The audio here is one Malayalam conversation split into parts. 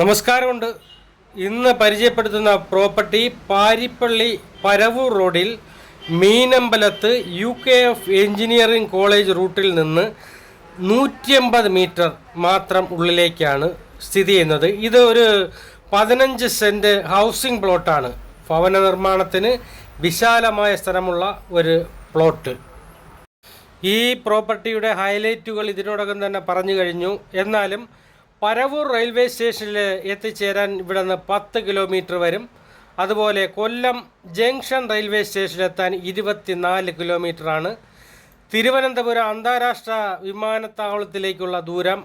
നമസ്കാരമുണ്ട്. ഇന്ന് പരിചയപ്പെടുത്തുന്ന പ്രോപ്പർട്ടി പാരിപ്പള്ളി പരവൂർ റോഡിൽ മീനമ്പലത്ത് U K F engineering college റൂട്ടിൽ നിന്ന് നൂറ്റിയമ്പത് മീറ്റർ മാത്രം ഉള്ളിലേക്കാണ് സ്ഥിതി ചെയ്യുന്നത്. ഇത് ഒരു പതിനഞ്ച് സെന്റ് ഹൗസിംഗ് പ്ലോട്ടാണ്. ഭവന നിർമ്മാണത്തിന് വിശാലമായ സ്ഥലമുള്ള ഒരു പ്ലോട്ട്. ഈ പ്രോപ്പർട്ടിയുടെ ഹൈലൈറ്റുകൾ ഇതിനോടകം തന്നെ പറഞ്ഞു കഴിഞ്ഞു. എന്നാലും പരവൂർ റെയിൽവേ സ്റ്റേഷനിൽ എത്തിച്ചേരാൻ ഇവിടെ നിന്ന് പത്ത് കിലോമീറ്റർ വരും. അതുപോലെ കൊല്ലം ജംഗ്ഷൻ റെയിൽവേ സ്റ്റേഷനിലെത്താൻ ഇരുപത്തിനാല് കിലോമീറ്ററാണ്. തിരുവനന്തപുരം അന്താരാഷ്ട്ര വിമാനത്താവളത്തിലേക്കുള്ള ദൂരം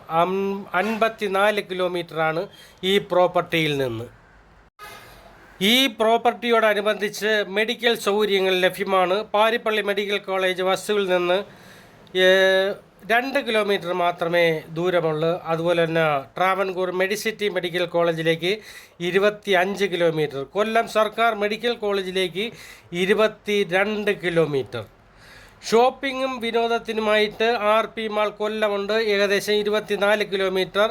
അൻപത്തിനാല് കിലോമീറ്ററാണ് ഈ പ്രോപ്പർട്ടിയിൽ നിന്ന്. ഈ പ്രോപ്പർട്ടിയോടനുബന്ധിച്ച് മെഡിക്കൽ സൗകര്യങ്ങൾ ലഭ്യമാണ്. പാരിപ്പള്ളി മെഡിക്കൽ കോളേജ് ബസ്സുകളിൽ നിന്ന് രണ്ട് കിലോമീറ്റർ മാത്രമേ ദൂരമുള്ളൂ. അതുപോലെ തന്നെ ട്രാവൻകൂർ മെഡിസിറ്റി മെഡിക്കൽ കോളേജിലേക്ക് ഇരുപത്തി അഞ്ച് കിലോമീറ്റർ. കൊല്ലം സർക്കാർ മെഡിക്കൽ കോളേജിലേക്ക് ഇരുപത്തി രണ്ട് കിലോമീറ്റർ. ഷോപ്പിങ്ങും വിനോദത്തിനുമായിട്ട് ആർ പി മാൾ കൊല്ലമുണ്ട്. ഏകദേശം ഇരുപത്തിനാല് കിലോമീറ്റർ.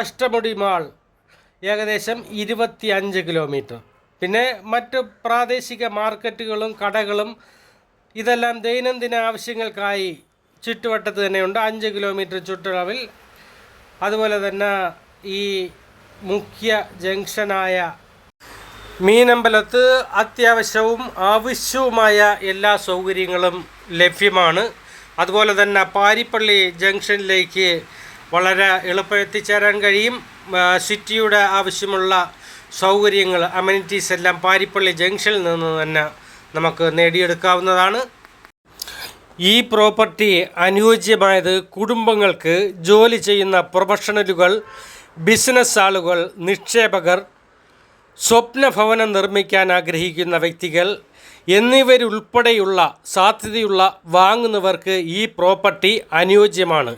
അഷ്ടമുടി മാൾ ഏകദേശം ഇരുപത്തി അഞ്ച് കിലോമീറ്റർ. പിന്നെ മറ്റ് പ്രാദേശിക മാർക്കറ്റുകളും കടകളും ഇതെല്ലാം ദൈനംദിന ആവശ്യങ്ങൾക്കായി ചുറ്റുവട്ടത്ത് തന്നെയുണ്ട്. അഞ്ച് കിലോമീറ്റർ ചുറ്റളവിൽ. അതുപോലെ തന്നെ ഈ മുഖ്യ ജംഗ്ഷനായ മീനമ്പലത്ത് അത്യാവശ്യവും ആവശ്യവുമായ എല്ലാ സൗകര്യങ്ങളും ലഭ്യമാണ്. അതുപോലെ തന്നെ പാരിപ്പള്ളി ജംഗ്ഷനിലേക്ക് വളരെ എളുപ്പം എത്തിച്ചേരാൻ കഴിയും സിറ്റിയുടെ ആവശ്യമുള്ള സൗകര്യങ്ങൾ അമ്യൂണിറ്റീസ് എല്ലാം പാരിപ്പള്ളി ജംഗ്ഷനിൽ നിന്ന് തന്നെ നമുക്ക് നേടിയെടുക്കാവുന്നതാണ്. ഈ പ്രോപ്പർട്ടി അനുയോജ്യമായത് കുടുംബങ്ങൾക്ക് ജോലി ചെയ്യുന്ന പ്രൊഫഷണലുകൾ ബിസിനസ് ആളുകൾ നിക്ഷേപകർ സ്വപ്ന ഭവനം നിർമ്മിക്കാൻ ആഗ്രഹിക്കുന്ന വ്യക്തികൾ എന്നിവരുൾപ്പെടെയുള്ള സാധ്യതയുള്ള വാങ്ങുന്നവർക്ക് ഈ പ്രോപ്പർട്ടി അനുയോജ്യമാണ്.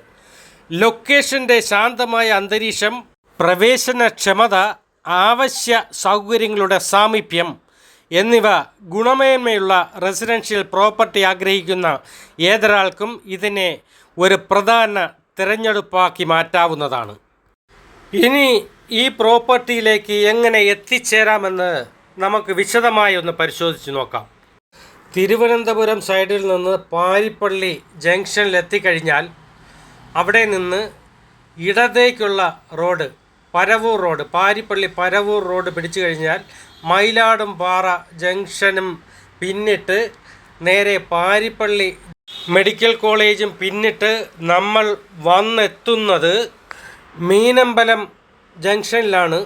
ലൊക്കേഷന്റെ ശാന്തമായ അന്തരീക്ഷം പ്രവേശനക്ഷമത ആവശ്യ സൗകര്യങ്ങളുടെ സാമീപ്യം എന്നിവ ഗുണമേന്മയുള്ള റെസിഡൻഷ്യൽ പ്രോപ്പർട്ടി ആഗ്രഹിക്കുന്ന ഏതൊരാൾക്കും ഇതിനെ ഒരു പ്രധാന തിരഞ്ഞെടുപ്പാക്കി മാറ്റാവുന്നതാണ്. ഇനി ഈ പ്രോപ്പർട്ടിയിലേക്ക് എങ്ങനെ എത്തിച്ചേരാമെന്ന് നമുക്ക് വിശദമായി ഒന്ന് പരിശോധിച്ച് നോക്കാം. തിരുവനന്തപുരം സൈഡിൽ നിന്ന് പാരിപ്പള്ളി ജംഗ്ഷനിൽ എത്തിക്കഴിഞ്ഞാൽ അവിടെ നിന്ന് ഇടത്തേക്കുള്ള road Paravur road Paripally Paravur road പിടിച്ചു കഴിഞ്ഞാൽ മയിലാടും പാറ ജംഗ്ഷനും പിന്നിട്ട് നേരെ പാരിപ്പള്ളി മെഡിക്കൽ കോളേജും പിന്നിട്ട് നമ്മൾ വന്നെത്തുന്നത് മീനമ്പലം ജംഗ്ഷനിലാണ്.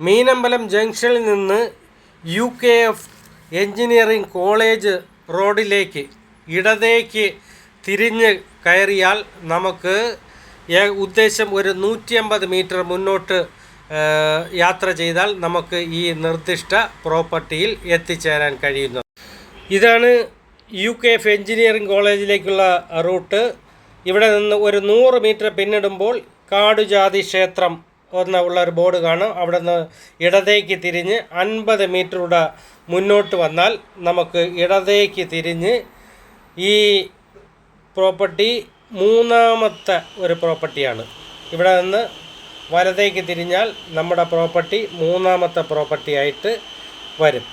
മീനമ്പലം ജംഗ്ഷനിൽ നിന്ന് U K F engineering college റോഡിലേക്ക് ഇടതേക്ക് തിരിഞ്ഞ് കയറിയാൽ നമുക്ക് ഉദ്ദേശം ഒരു നൂറ്റി അമ്പത് മീറ്റർ മുന്നോട്ട് യാത്ര ചെയ്താൽ നമുക്ക് ഈ നിർദ്ദിഷ്ട പ്രോപ്പർട്ടിയിൽ എത്തിച്ചേരാൻ കഴിയുന്നു. ഇതാണ് യു കെ എഫ് എഞ്ചിനീയറിംഗ് കോളേജിലേക്കുള്ള റൂട്ട്. ഇവിടെ നിന്ന് ഒരു നൂറ് മീറ്റർ പിന്നിടുമ്പോൾ കാടുജാതി ക്ഷേത്രം എന്ന ഉള്ള ഒരു ബോർഡ് കാണും. അവിടെ നിന്ന് ഇടതേക്ക് തിരിഞ്ഞ് അൻപത് മീറ്ററുടെ മുന്നോട്ട് വന്നാൽ നമുക്ക് ഇടതേക്ക് തിരിഞ്ഞ് ഈ പ്രോപ്പർട്ടി മൂന്നാമത്തെ ഒരു പ്രോപ്പർട്ടിയാണ്. ഇവിടെ നിന്ന് വലതേക്ക് തിരിഞ്ഞാൽ നമ്മുടെ പ്രോപ്പർട്ടി മൂന്നാമത്തെ പ്രോപ്പർട്ടി ആയിട്ട് വരും.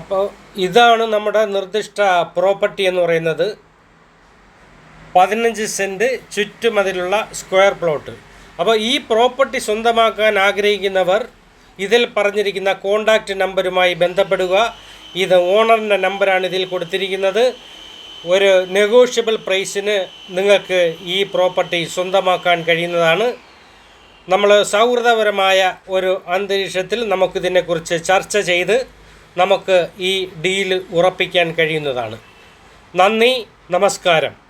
അപ്പോൾ ഇതാണ് നമ്മുടെ നിർദ്ദിഷ്ട പ്രോപ്പർട്ടി എന്ന് പറയുന്നത് പതിനഞ്ച് സെന്റ് ചുറ്റുമതിലുള്ള സ്ക്വയർ പ്ലോട്ട്. അപ്പോൾ ഈ പ്രോപ്പർട്ടി സ്വന്തമാക്കാൻ ആഗ്രഹിക്കുന്നവർ ഇതിൽ പറഞ്ഞിരിക്കുന്ന കോണ്ടാക്റ്റ് നമ്പരുമായി ബന്ധപ്പെടുക. ഇത് ഓണറിന്റെ നമ്പറാണ് ഇതിൽ കൊടുത്തിരിക്കുന്നത്. ഒരു നെഗോഷ്യബിൾ പ്രൈസിന് നിങ്ങൾക്ക് ഈ പ്രോപ്പർട്ടി സ്വന്തമാക്കാൻ കഴിയുന്നതാണ്. നമ്മൾ സൗഹൃദപരമായ ഒരു അന്തരീക്ഷത്തിൽ നമുക്കിതിനെക്കുറിച്ച് ചർച്ച ചെയ്ത് നമുക്ക് ഈ ഡീൽ ഉറപ്പിക്കാൻ കഴിയുന്നതാണ്. നന്ദി നമസ്കാരം.